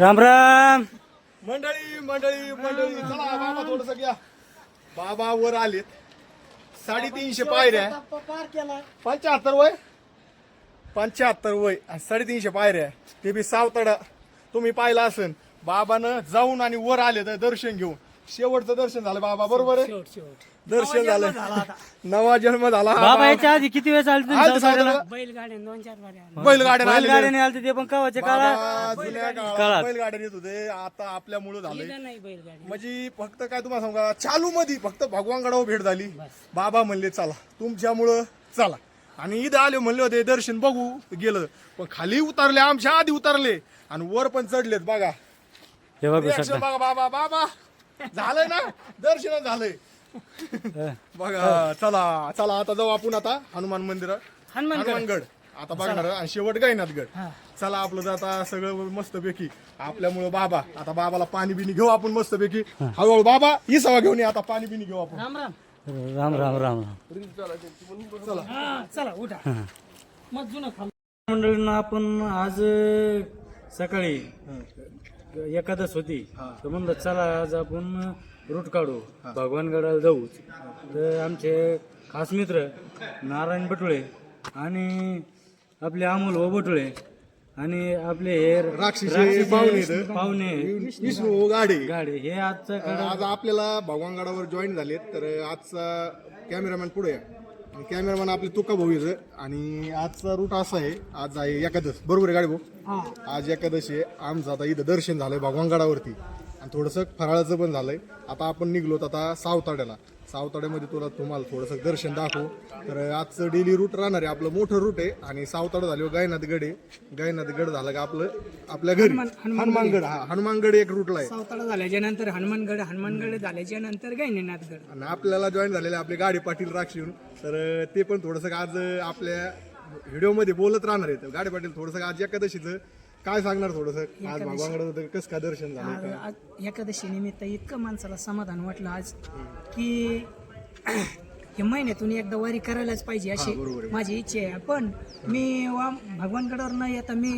राम राम. मंडळी मंडळी मंडळी चला बाबा थोडस घ्या. बाबा वर आलेत. साडेतीनशे पायऱ्या. पंच्याहत्तर वय? पंच्याहत्तर वय. आणि साडेतीनशे पायऱ्या. ते बी सावतडा. तुम्ही पाहिलं असेल. बाबानं जाऊन आणि वर आले तर दर्शन घेऊन. शेवटचं दर्शन झालं बाबा बरोबर आहे? दर्शन झालं. नवा जन्म झाला. बाबा याच्या आधी किती वेळ चालते आलते. बैलगाड्या दोन चार गाड्या बैलगाड्या आलेल्या. बैलगाडीने आलते ते पण बाबा जुन्या काळात. काळात बैलगाड्या येत होते. आता आपल्यामुळं झालंय. नाही बैलगाडी. म्हणजे फक्त काय तुम्हाला सांगा चालू मध्ये फक्त भगवानगडावर भेट झाली. बाबा म्हणले चला तुमच्यामुळं चला. आणि इथं आले म्हणले होते दर्शन बघू. गेलं. पण खाली उतरले आमच्या आधी उतरले. आणि वर पण चढलेत बघा. हे बघू Reaction शकता. बघा बाबा बाबा. झालंय ना? दर्शन झालंय. बघा चला चला आता जाऊ आपण आता हनुमान मंदिर. हनुमानगड. आता बघणार आणि शेवट गायनाथगड चला आपलं तर आता सगळं मस्त पैकी आपल्यामुळं बाबा आता बाबाला पाणी बिनी घेऊ आपण मस्त पैकी हळूहळू बाबा ही सवा घेऊन ये आता पाणी बिनी घेऊ आपण. राम राम. राम राम राम राम. हा चला उठा. मग जुनं खाल मंडळींना आपण आज अं, सकाळी एकादश होती. तर म्हणलं चला आज आपण रूट काढू. भगवानगडाला जाऊ. तर आमचे खास मित्र नारायण बटुळे आणि आपले अमोल व बटुळे आणि आपले हे राक्षसी पाहुणे. पाहुणे. विष्णू गाडे. गाडी. हे आजचा आज आपल्याला भगवानगडावर जॉईन झालेत. तर आजचा कॅमेरामॅन पुढे आहे आणि कॅमेरामॅन आपले तुका भाऊ इथं आणि आजचा रूट असा आहे आज आहे एकादश. बरोबर आहे गाडी भाऊ? आज एकादशी आहे. आमचं आता इथं दर्शन झालंय भगवानगडावरती आणि थोडंसं फराळाचं पण झालंय. आता आपण निघलोत आता सावताड्याला. सावताड्यामध्ये तुला तुम्हाला थोडंसं दर्शन दाखवू. तर आजचं डेली रूट राहणार आहे आपलं मोठं रूट आहे आणि सावताडा झाल्यावर गायनाथगड आहे. गायनाथगड झालं का आपलं आपल्या घरी. हनुमानगड. हा हनुमानगड एक रूटला आहे. सावताळा झाल्याच्यानंतर हनुमानगड हनुमानगड झाल्याच्यानंतर गैनीनाथगड आणि आपल्याला जॉईन झालेले आपले गाडी पाटील राक्षून तर ते पण थोडंसं आज आपल्या व्हिडिओमध्ये बोलत राहणार आहेत गाडी पाटील थोडंसं आज एकादशीचं काय सांगणार थोडंसं? आज भगवानकडे कसं काय दर्शन झालं आज काय आज एकादशी निमित्त इतकं माणसाला समाधान वाटलं आज की हे महिन्यातून एकदा वारी करायलाच पाहिजे अशी माझी इच्छा आहे. पण मी वा भगवानगडावर न येता मी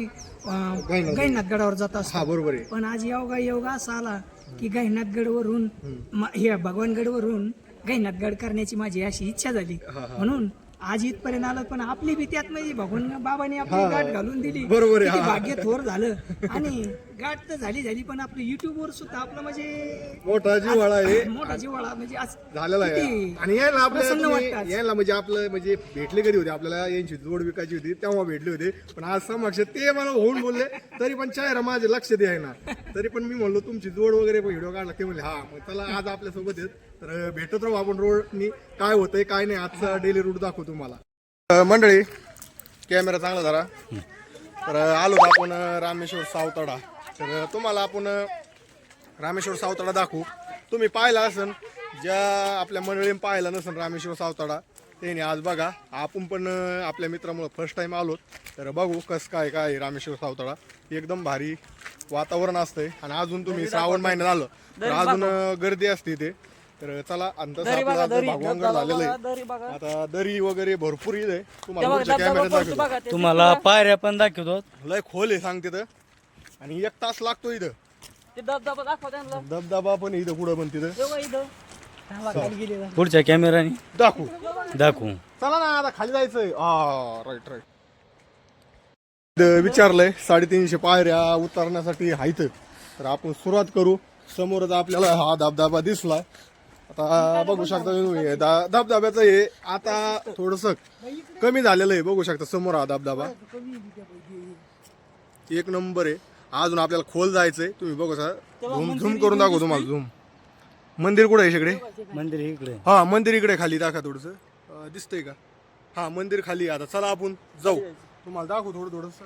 अं, गैनाथ. गैनाथगडावर जात हा असतो बरोबर आहे. पण आज योगा योगा असा आला की गैनाथगडवरून म- हे भगवानगडवरून गैनाथगड करण्याची माझी अशी इच्छा झाली. म्हणून आज इथपर्यंत आलं पण आपली बी त्यात म्हणजे भगवान बाबांनी आपली गाठ घालून दिली. बरोबर किती. भाग्य थोर झालं. आणि गाठ तर झाली झाली पण आपलं युट्यूब वर सुद्धा आपलं म्हणजे मोठा जिव्हाळा आहे. मोठा जिव्हाळा म्हणजे आज झालेला आहे. किती आणि यायला प्रसन्न वाटतं आपल्याला आज. यायला म्हणजे आपलं म्हणजे भेटले कधी होते? आपल्याला यांची जोड विकायची होती तेव्हा भेटले होते. पण आज समक्ष ते मला होऊन बोलले तरी पण चायरा माझे लक्ष द्याय ना तरी पण मी म्हणलो तुमची जोड वगैरे व्हिडिओ काढला. ते म्हणले हा मग चला आज आपल्यासोबत आहेत. तर भेटत राहू आपण रोडनी. काय होतंय काय नाही आजचा डेली रूट दाखवू तुम्हाला. मंडळी कॅमेरा चांगला जरा तर आलो आपण रामेश्वर सावताडा. तर तुम्हाला आपण रामेश्वर सावताडा दाखवू. तुम्ही पाहिला असन ज्या आपल्या मंडळीने पाहिला नसन रामेश्वर सावताडा त्याने आज बघा आपण पण आपल्या मित्रामुळे फर्स्ट टाइम आलो तर बघू कसं काय काय रामेश्वर सावताडा. एकदम भारी वातावरण असतंय. आणि अजून तुम्ही श्रावण महिन्यात आलं. तर अजून गर्दी असते इथे. तर चला आपलं आता भगवानगड झालेलं आहे. आता दरी वगैरे भरपूर इथे तुम्हाला पुढच्या कॅमेऱ्यात दाखवतो. तुम्हाला पायऱ्या पण दाखवतो. लय खोल आहे सांगते तर. आणि एक तास लागतो इथं. ते धबधबा दाखवा त्यांना. धबधबा पण इथं कुठं पण तिथं. तेव्हा इथं. पुढच्या कॅमेराने दाखवू. दाखवू. चला ना आता खाली जायचंय. राईट राईट विचारलंय साडेतीनशे पायऱ्या उतरण्यासाठी हायत. तर आपण सुरुवात करू. समोरच आपल्याला हा धबधबा दिसलाय. आता बघू शकता तुम्ही हे धबधब्याचं हे आता थोडस कमी झालेलं आहे. बघू शकता समोर हा धबधबा. एक नंबर आहे. अजून आपल्याला खोल जायचंय. तुम्ही बघू शकता. झूम झूम करून दाखवू तुम्हाला झूम. मंदिर कुठे आहे इकडे मंदिर इकडे. हा मंदिर इकडे खाली दाखवा थोडस. दिसतंय का? हा मंदिर खाली आहे. आता चला आपण जाऊ. तुम्हाला दाखवू थोडं थोडस.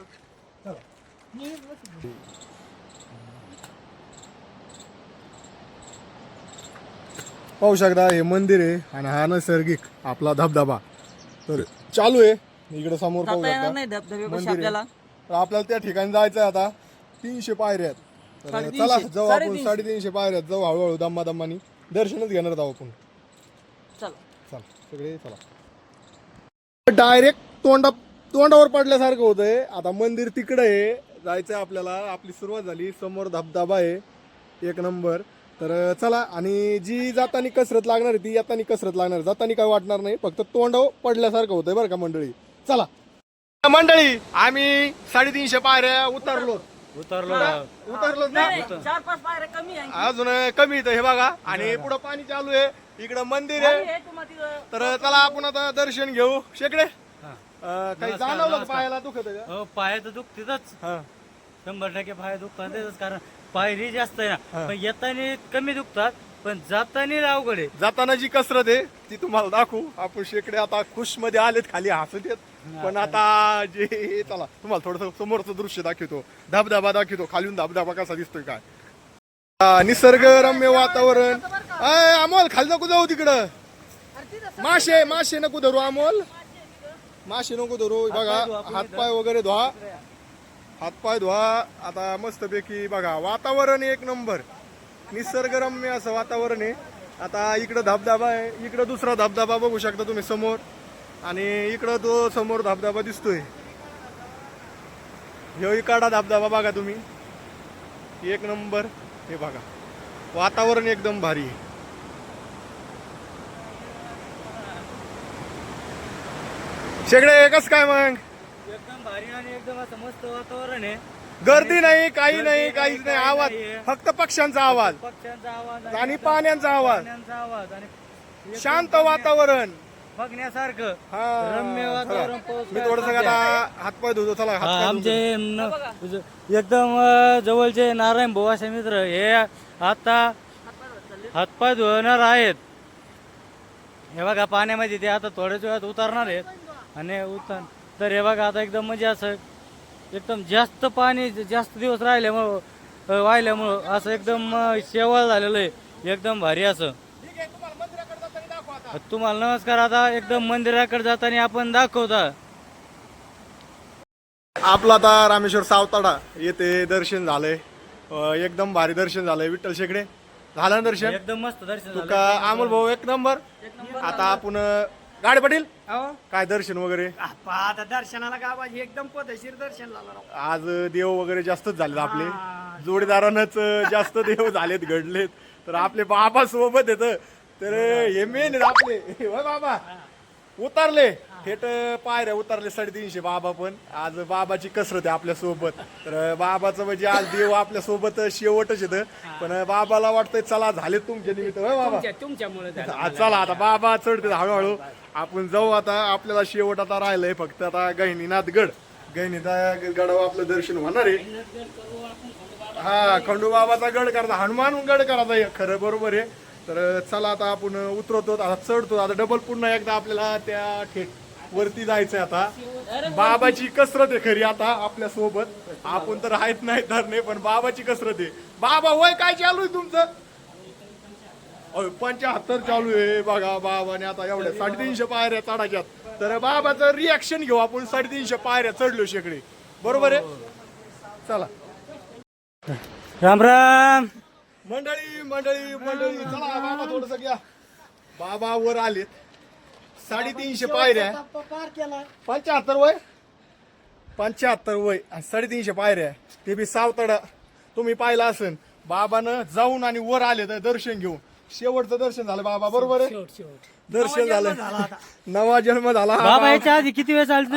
पाहू शकता हे मंदिर आहे आणि हा नैसर्गिक आपला धबधबा. तर चालू आहे. इकडे समोर पाहू शकता. धबधबे मंदिर आपल्याला? आहे. तर आपल्याला त्या ठिकाणी जायचं आहे आता. तीनशे पायऱ्या आहेत. तर साडेतीनशे. चला जाऊ आपण. साडेतीनशे. साडेतीनशे पायऱ्यात जाऊ हळूहळू दम्मा दम्मानी दर्शनच घेणार आहोत आपण. चला. चला सगळे चला. डायरेक्ट तोंडा तोंडावर पडल्यासारखं होतंय. आता मंदिर तिकडे आहे. जायचं आपल्याला. आपली सुरुवात झाली. समोर धबधबा आहे. एक नंबर. तर चला आणि जी जातानी कसरत लागणार आहे ती येतानी कसरत लागणार आहे. जातानी काय वाटणार नाही फक्त तोंड पडल्यासारखं होतंय बरं का मंडळी? चला. मंडळी आम्ही साडेतीनशे पायऱ्या उतरलो. उतरलो. उतरलो ना? नाही, चार पाच पायऱ्या कमी आहे अजून कमी इथं हे बघा. आणि पुढं पाणी चालू आहे. इकडं मंदिर आहे. तर चला आपण आता दर्शन घेऊ. शेकडे? काही जाणवलं पायाला दुखत हो पाय तर दुखतीच हा. शंभर टक्के पाय दुखतात त्याचंच कारण पायरी जास्त आहे ना. पण येताना कमी दुखतात पण जाताना अवघड आहे. जाताना जी कसरत आहे ती तुम्हाला दाखवू. आपण शेकडे आता खुशमध्ये आलेत खाली हसत येत पण आता जे चला तुम्हाला थोडस समोरचं दृश्य दाखवतो. धबधबा दाखवतो. खालून धबधबा कसा दिसतोय काय? निसर्गरम्य वातावरण. अय अमोल खाली नको जाऊ तिकडं. माशे माशे नको धरू अमोल. माशे नको धरू. बघा हातपाय वगैरे धुवा. हातपाय धुवा आता मस्तपैकी बघा वातावरण एक नंबर. निसर्गरम्य असं वातावरण आहे. आता इकडं धबधबा आहे इकडं दुसरा धबधबा बघू शकता तुम्ही समोर. आणि इकडं तो समोर धबधबा दिसतोय. ह्यो इकडा धबधबा बघा तुम्ही. एक नंबर हे बघा. वातावरण एकदम भारी आहे. शेगडे एकच काय मग? भारी आणि एकदम असं मस्त वातावरण आहे. गर्दी नाही काही नाही काहीच नाही आवाज. फक्त पक्ष्यांचा आवाज. पक्ष्यांचा आवाज आणि पाण्याचा आवाज. पाण्याचा आवाज आणि एकदम शांत वातावरण. बघण्यासारखं. हा. रम्य वातावरण पाऊस मी थोडस आता हातपाय धुतो. चला हा, हातपाय धुतो. आमचे न- एकदम अ, जवळचे नारायण असे मित्र हे आता हातपाय धुवणार आहेत. हे बघा पाण्यामध्ये ते आता थोड्याच वेळात उतरणार आहेत. आणि उतर तर हे बघा आता एकदम म्हणजे असं एकदम जास्त पाणी जास्त दिवस राहिल्यामुळं वाहिल्यामुळं असं एकदम शेवाळ झालेलं आहे. एकदम भारी असं. ठीक आहे, तुम्हाला मंदिराकडे जाताना दाखवू आता. तुम्हाला नमस्कार आता एकदम मंदिराकडे जाताना आपण दाखवता. आपलं आता रामेश्वर सावताडा येथे दर्शन झालंय. एकदम भारी दर्शन झालंय विठ्ठल शेकडे. झालं ना दर्शन? एकदम मस्त दर्शन झालं. तुका अमोल भाऊ एक नंबर. आता आपण गाडी पाटील? काय दर्शन वगैरे? आता दर्शनाला गावाची एकदम पदशीर दर्शन झालं आज देव वगैरे जास्तच झालेत आपले. जोडीदारानच जास्त देव झालेत घडलेत. तर आपले बाबा सोबत येत तर हे मेन आपले. होय बाबा. उतरले. थेट पायऱ्या उतरले साडेतीनशे बाबा पण. आज बाबाची कसरत आहे आपल्यासोबत. तर बाबाचं म्हणजे आज देव आपल्यासोबत शेवटच येतं पण बाबाला वाटतंय चला झाले तुमच्या निमित्त. होय बाबा? तुमच्यामुळे आज चला आता बाबा चढते हळूहळू. आपण जाऊ आता आपल्याला शेवट आता राहिलंय फक्त आता गहिनीनाथ गड गहिनीनाथ गडावर आपलं दर्शन होणार आहे. हा खंडू बाबाचा गड करता हनुमान गड करायचा खरं बरोबर आहे. तर चला आता आपण उतरवतो आता चढतो आता डबल पुन्हा एकदा आपल्याला त्या ठेट वरती जायचंय आता. बाबाची कसरत आहे खरी आता आपल्यासोबत. आपण तर आहेत नाही तर नाही पण बाबाची कसरत आहे. बाबा वय काय चालू आहे तुमचं? अहो, पंच्याहत्तर चालू आहे. बघा बाबाने आता एवढ्या साडेतीनशे पायऱ्या चढायच्यात. तर बाबाचं रिॲक्शन घेऊ आपण. साडेतीनशे पायऱ्या चढलो शेकडे. बरोबर आहे? चला. राम राम. मंडळी मंडळी मंडळी. चला बाबा थोडस घ्या. बाबा वर आलेत. साडेतीनशे पायऱ्या. पार केला? पंच्याहत्तर वय? पंच्याहत्तर वय. आणि साडेतीनशे पायऱ्या. ते बी सावतडा. तुम्ही पाहिलं असेल. बाबानं जाऊन आणि वर आले तर दर्शन घेऊन. शेवटचं दर्शन झालं बाबा बरोबर आहे? दर्शन झालं. नवा जन्म झाला. बाबा याच्या आधी किती वेळ चालते.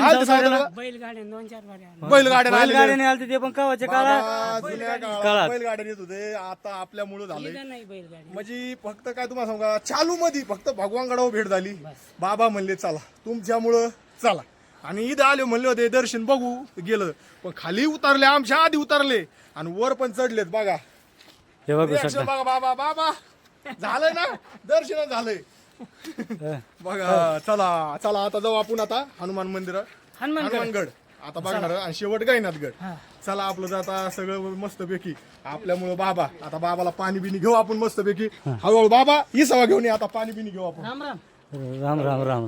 बैलगाड्या दोन चार गाड्या बैलगाड्या. बैलगाडीने आलते ते पण कवाच्या बाबा जुन्या काळात काळात. बैलगाड्या येत होते. आता आपल्यामुळं झालंय. नाही बैलगाडी. म्हणजे फक्त काय तुम्हाला सांगा चालू मध्ये फक्त भगवानगडावर भेट झाली. बाबा म्हणले चला तुमच्यामुळं चला. आणि इथं आले म्हणले होते दर्शन बघू. गेलं. पण खाली उतरले आमच्या आधी उतरले. आणि वर पण चढलेत बघा. हे बघू Reaction शकता. बघा बाबा बाबा. झालंय ना? दर्शन झालंय. बघा चला चला आता जाऊ आपण आता हनुमान मंदिर. हनुमानगड. आता बघणार आणि शेवट गायनाथगड. चला आपलं आता सगळं मस्त पैकी आपल्यामुळं बाबा आता बाबाला पाणी बिनी घेऊ आपण मस्त पैकी हळूहळू बाबा ही सवा घेऊन ये आता पाणी बिनी घेऊ आपण. राम राम. राम राम राम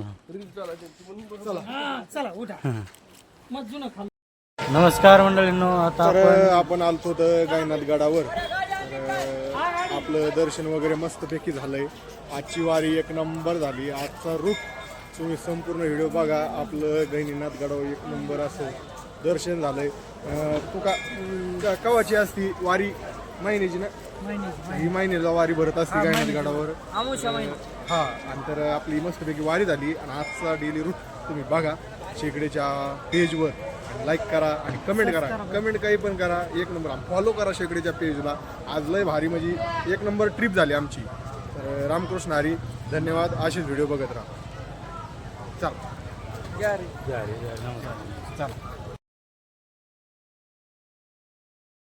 चला. चला उठा. मग जुनं खाल्लं. नमस्कार मंडळींनो आता आपण आलतो तर गायनाथ गडावर आपलं दर्शन वगैरे मस्त पैकी झालंय. आजची वारी एक नंबर झाली. आजचा रूट तुम्ही संपूर्ण व्हिडिओ बघा. आपलं गहिनीनाथ गडावर एक नंबर असं दर्शन झालंय. अं, तुका क- कवाची असती वारी? महिन्याची ना? ही महिन्याला वारी भरत असते नाही गडावर. हा आणि तर आपली मस्तपैकी वारी झाली. आणि आजचा डेली रूट तुम्ही बघा. शेकडेच्या पेजवर लाईक करा आणि कमेंट करा. कमेंट काही पण करा. एक नंबर. फॉलो करा शेकडेच्या पेजला आज लय भारी म्हणजे एक नंबर ट्रिप झाली आमची. तर रामकृष्ण हरी धन्यवाद. असेच व्हिडिओ बघत राहा. चला. जा रे, जा, नमस्कार. चला.